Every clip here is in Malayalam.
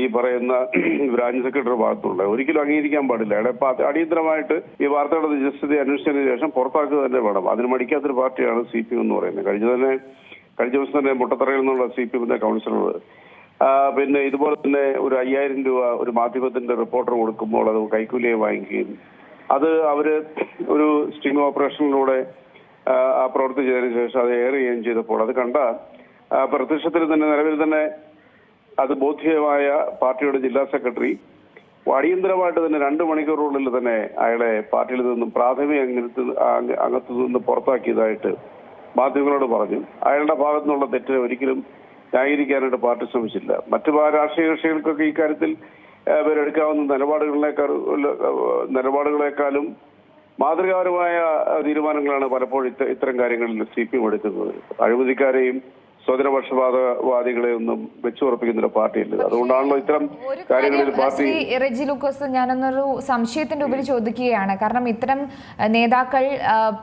ഈ പറയുന്ന ബ്രാഞ്ച് സെക്രട്ടറി ഭാഗത്തുള്ള. ഒരിക്കലും അംഗീകരിക്കാൻ പാടില്ല. അയാളെ അടിയന്തരമായിട്ട് ഈ വാർത്തയുടെ നിജസ്ഥിതി അന്വേഷിച്ചതിന് ശേഷം പുറത്താക്കുക തന്നെ വേണം. അതിന് മടിക്കാത്തൊരു പാർട്ടിയാണ് സി പി എം എന്ന് പറയുന്നത്. കഴിഞ്ഞ തന്നെ കഴിഞ്ഞ ദിവസം തന്നെ മുട്ടത്തറയിൽ നിന്നുള്ള സി പി എമ്മിന്റെ കൗൺസിലർ പിന്നെ ഇതുപോലെ തന്നെ ഒരു അയ്യായിരം രൂപ ഒരു മാധ്യമത്തിന്റെ റിപ്പോർട്ടർ കൊടുക്കുമ്പോൾ അത് കൈക്കൂലിയെ വാങ്ങിക്കുകയും അത് അവർ ഒരു സ്റ്റിംഗ് ഓപ്പറേഷനിലൂടെ ആ, പ്രവൃത്തി ചെയ്തതിനു ശേഷം അത് എയർ ചെയ്യുകയും ചെയ്തപ്പോൾ അത് കണ്ട പ്രത്യക്ഷത്തിൽ തന്നെ നിലവിൽ തന്നെ അത് ബോധ്യമായ പാർട്ടിയുടെ ജില്ലാ സെക്രട്ടറി. അടിയന്തരമായിട്ട് തന്നെ രണ്ട് മണിക്കൂറുകളിൽ തന്നെ അയാളെ പാർട്ടിയിൽ നിന്നും പ്രാഥമിക അംഗത്തു അംഗത്തു നിന്ന് പുറത്താക്കിയതായിട്ട് മാധ്യമങ്ങളോട് പറഞ്ഞു. അയാളുടെ ഭാഗത്തു നിന്നുള്ള തെറ്റ് ഒരിക്കലും ന്യായീകരിക്കാനായിട്ട് പാർട്ടി ശ്രമിച്ചില്ല. മറ്റു രാഷ്ട്രീയ കക്ഷികൾക്കൊക്കെ ഇക്കാര്യത്തിൽ ഇവരെടുക്കാവുന്ന നിലപാടുകളിലേക്കാൾ നിലപാടുകളെക്കാളും മാതൃകാപരമായ തീരുമാനങ്ങളാണ് പലപ്പോഴും ഇത്തരം കാര്യങ്ങളിൽ സി പി എം എടുക്കുന്നത്. അഴിമതിക്കാരെയും സ്വജനപക്ഷപാതവാദികളെ ഒന്നും വെച്ചുറപ്പിക്കുന്ന ഒരു പാർട്ടിയില്ല. അതുകൊണ്ടാണല്ലോ ഇത്തരം കാര്യങ്ങളിൽ കാര്യം പാർട്ടി റെജി ലൂക്കോസ് ഞാനൊന്നൊരു സംശയത്തിന്റെ ഉപരി ചോദിക്കുകയാണ്. കാരണം ഇത്തരം നേതാക്കൾ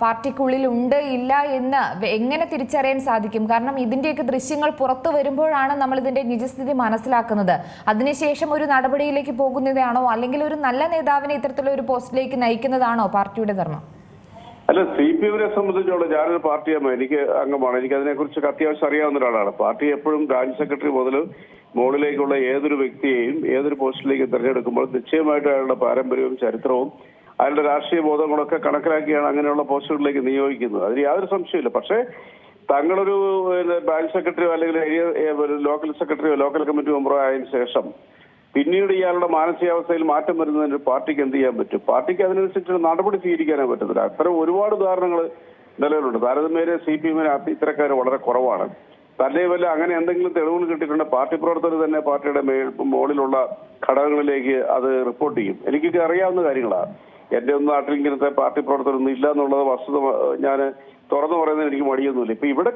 പാർട്ടിക്കുള്ളിൽ ഉണ്ട് ഇല്ല എന്ന് എങ്ങനെ തിരിച്ചറിയാൻ സാധിക്കും? കാരണം ഇതിന്റെയൊക്കെ ദൃശ്യങ്ങൾ പുറത്തു വരുമ്പോഴാണ് നമ്മൾ ഇതിന്റെ നിജസ്ഥിതി മനസ്സിലാക്കുന്നത്. അതിനുശേഷം ഒരു നടപടിയിലേക്ക് പോകുന്നതാണോ? അല്ലെങ്കിൽ ഒരു നല്ല നേതാവിനെ ഇത്തരത്തിലുള്ള ഒരു പോസ്റ്റിലേക്ക് നയിക്കുന്നതാണോ പാർട്ടിയുടെ ധർമ്മം? അല്ല സി പി എമ്മിനെ സംബന്ധിച്ചോളം ഞാനൊരു പാർട്ടി എനിക്ക് അംഗമാണ്. എനിക്ക് അതിനെക്കുറിച്ച് അത്യാവശ്യം അറിയാവുന്ന ഒരാളാണ്. പാർട്ടി എപ്പോഴും ബ്രാഞ്ച് സെക്രട്ടറി മുതൽ മുകളിലേക്കുള്ള ഏതൊരു വ്യക്തിയെയും ഏതൊരു പോസ്റ്റിലേക്കും തിരഞ്ഞെടുക്കുമ്പോൾ നിശ്ചയമായിട്ട് അയാളുടെ പാരമ്പര്യവും ചരിത്രവും അയാളുടെ രാഷ്ട്രീയ ബോധങ്ങളൊക്കെ കണക്കിലാക്കിയാണ് അങ്ങനെയുള്ള പോസ്റ്റുകളിലേക്ക് നിയോഗിക്കുന്നത്. അതിന് യാതൊരു സംശയമില്ല പക്ഷേ തങ്ങളൊരു ബ്രാഞ്ച് സെക്രട്ടറിയോ അല്ലെങ്കിൽ ഏരിയ ലോക്കൽ സെക്രട്ടറിയോ ലോക്കൽ കമ്മിറ്റി മെമ്പറോ ആയതിനു ശേഷം പിന്നീട് ഇയാളുടെ മാനസികാവസ്ഥയിൽ മാറ്റം വരുന്നതിന് പാർട്ടിക്ക് എന്ത് ചെയ്യാൻ പറ്റും? പാർട്ടിക്ക് അതിനനുസരിച്ച് നടപടി സ്വീകരിക്കാനേ പറ്റത്തില്ല. അത്തരം ഒരുപാട് ഉദാഹരണങ്ങൾ നിലവിലുണ്ട്. താരതമ്യേന സി പി എമ്മിന് ഇത്തരക്കാർ വളരെ കുറവാണ്. തന്നെയും വല്ല അങ്ങനെ എന്തെങ്കിലും തെളിവുകൾ കിട്ടിയിട്ടുണ്ട് പാർട്ടി പ്രവർത്തകർ തന്നെ പാർട്ടിയുടെ മേൽ മുകളിലുള്ള ഘടകങ്ങളിലേക്ക് അത് റിപ്പോർട്ട് ചെയ്യും. എനിക്കൊക്കെ അറിയാവുന്ന കാര്യങ്ങളാണ് എന്റെ ഒന്നും നാട്ടിൽ ഇങ്ങനത്തെ പാർട്ടി പ്രവർത്തകരൊന്നും ഇല്ല എന്നുള്ളത് വസ്തുത ഞാൻ തുറന്നു പറയുന്നത് എനിക്ക് മടിയൊന്നുമില്ല. ഇപ്പൊ ഇവിടെ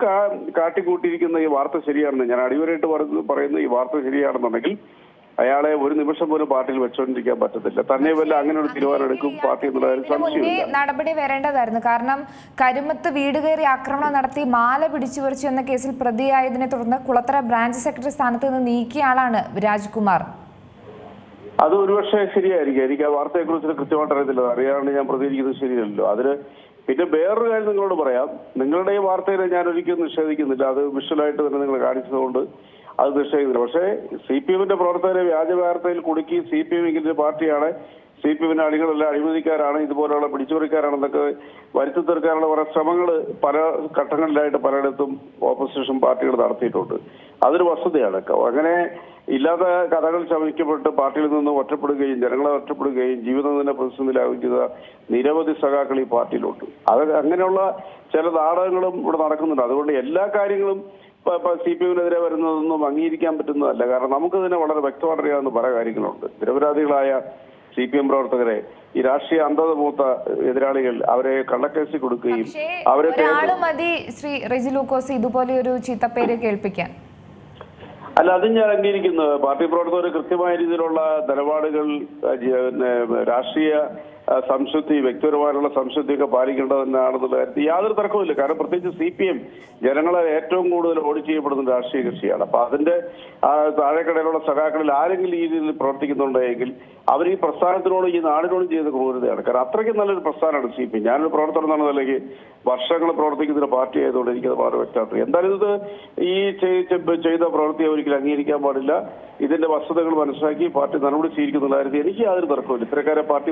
കാട്ടിക്കൂട്ടിയിരിക്കുന്ന ഈ വാർത്ത ശരിയാണെന്ന് ഞാൻ അടിവരായിട്ട് പറയുന്നത് പറയുന്ന ഈ വാർത്ത ശരിയാണെന്നുണ്ടെങ്കിൽ അയാളെ ഒരു നിമിഷം പോലും പാർട്ടിയിൽ വെച്ചോണ്ടിരിക്കാൻ പറ്റത്തില്ല. തന്നെ വല്ല അങ്ങനെ ഒരു തീരുമാനം എടുക്കും പാർട്ടി എന്നുള്ള നടപടി വരേണ്ടതായിരുന്നു. കാരണം കരുമത്ത് വീട് കയറി ആക്രമണം നടത്തി മാല പിടിച്ചു പറിച്ചു എന്ന കേസിൽ പ്രതിയായതിനെ തുടർന്ന് കുളത്തറ ബ്രാഞ്ച് സെക്രട്ടറി സ്ഥാനത്ത് നിന്ന് നീക്കിയ ആളാണ് രാജ്കുമാർ. അത് ഒരുപക്ഷെ ശരിയായിരിക്കും. എനിക്ക് ആ വാർത്തയെ കുറിച്ച് കൃത്യമായിട്ട് അറിയത്തില്ല അറിയാണ്ട് ഞാൻ പ്രതികരിക്കുന്നത് ശരിയല്ലല്ലോ. അതിന് പിന്നെ വേറൊരു കാര്യം നിങ്ങളോട് പറയാം. നിങ്ങളുടെ ഈ വാർത്തയിൽ ഞാൻ ഒരിക്കലും നിഷേധിക്കുന്നില്ല. അത് വിഷ്വലായിട്ട് തന്നെ നിങ്ങൾ കാണിച്ചതുകൊണ്ട് അത് നിഷേധിക്കുന്നില്ല. പക്ഷേ സി പി എമ്മിന്റെ പ്രവർത്തകരെ വ്യാജ വാർത്തയിൽ കുടുക്കി സി പി എം പാർട്ടിയാണ് സി പി എമ്മിന്റെ അണികളെല്ലാം അഴിമതിക്കാരാണ് ഇതുപോലെയുള്ള പിടിച്ചുപറിക്കാരാണെന്നൊക്കെ വരുത്തി തീർക്കാനുള്ള കുറെ ശ്രമങ്ങൾ പല ഘട്ടങ്ങളിലായിട്ട് പലയിടത്തും ഓപ്പോസിഷൻ പാർട്ടികൾ നടത്തിയിട്ടുണ്ട്. അതൊരു വസ്തുതയാണ്. അങ്ങനെ ഇല്ലാത്ത കഥകൾ ശമിക്കപ്പെട്ട് പാർട്ടിയിൽ നിന്ന് ഒറ്റപ്പെടുകയും ജനങ്ങളെ ഒറ്റപ്പെടുകയും ജീവിതം തന്നെ പ്രതിസന്ധിയിലാവുകയും ചെയ്ത നിരവധി സഖാക്കൾ ഈ പാർട്ടിയിലുണ്ട്. അത് അങ്ങനെയുള്ള ചില നാടകങ്ങളും ഇവിടെ നടക്കുന്നുണ്ട്. അതുകൊണ്ട് എല്ലാ കാര്യങ്ങളും സി പി എമ്മിനെതിരെ വരുന്നതൊന്നും അംഗീകരിക്കാൻ പറ്റുന്നതല്ല. കാരണം നമുക്ക് തന്നെ വളരെ വ്യക്തമായിട്ടറിയാവുന്ന പല കാര്യങ്ങളുണ്ട്. നിരപരാധികളായ സി പി എം പ്രവർത്തകരെ ഈ രാഷ്ട്രീയ അന്ധത മൂത്ത എതിരാളികൾ അവരെ കള്ളക്കേസി കൊടുക്കുകയും അവരെ മതി ശ്രീ ഇതുപോലെ ഒരു ചീത്തപ്പേര് കേൾപ്പിക്കാൻ. അല്ല അത് ഞാൻ അംഗീകരിക്കുന്നു. പാർട്ടി പ്രവർത്തകർ കൃത്യമായ രീതിയിലുള്ള നിലപാടുകൾ രാഷ്ട്രീയ സംശുദ്ധി വ്യക്തിപരമായിട്ടുള്ള സംശുദ്ധിയൊക്കെ പാലിക്കേണ്ടതെന്നാണെന്നുള്ള കാര്യത്തിൽ യാതൊരു തർക്കവുമില്ല. കാരണം പ്രത്യേകിച്ച് സി പി എം ജനങ്ങളെ ഏറ്റവും കൂടുതൽ ഓടി ചെയ്യപ്പെടുന്ന രാഷ്ട്രീയ കക്ഷിയാണ്. അപ്പൊ അതിന്റെ താഴെക്കടയിലുള്ള സഖാക്കളിൽ ആരെങ്കിലും ഈ രീതിയിൽ പ്രവർത്തിക്കുന്നുണ്ടെങ്കിൽ അവർ ഈ പ്രസ്ഥാനത്തിനോട് ഈ നാടിനോടും ചെയ്ത ക്രൂരതയാണ്. കാരണം അത്രയ്ക്കും നല്ലൊരു പ്രസ്ഥാനമാണ് സി പി ഞാനൊരു പ്രവർത്തനം എന്നുള്ള അല്ലെങ്കിൽ വർഷങ്ങൾ പ്രവർത്തിക്കുന്ന ഒരു പാർട്ടി ആയതുകൊണ്ട് എനിക്കത് വളരെ വ്യക്തമാണ് എന്തായാലും ഇത് ഈ ചെയ്- ചെയ്- ചെയ്ത പ്രവൃത്തി ഒരിക്കലും അംഗീകരിക്കാൻ പാടില്ല. ഇതിന്റെ വസ്തുതകൾ മനസ്സിലാക്കി പാർട്ടി നടപടി സ്വീകരിക്കുന്ന കാര്യത്തിൽ എനിക്ക് യാതൊരു തർക്കമില്ല ഇത്തരക്കാരെ പാർട്ടി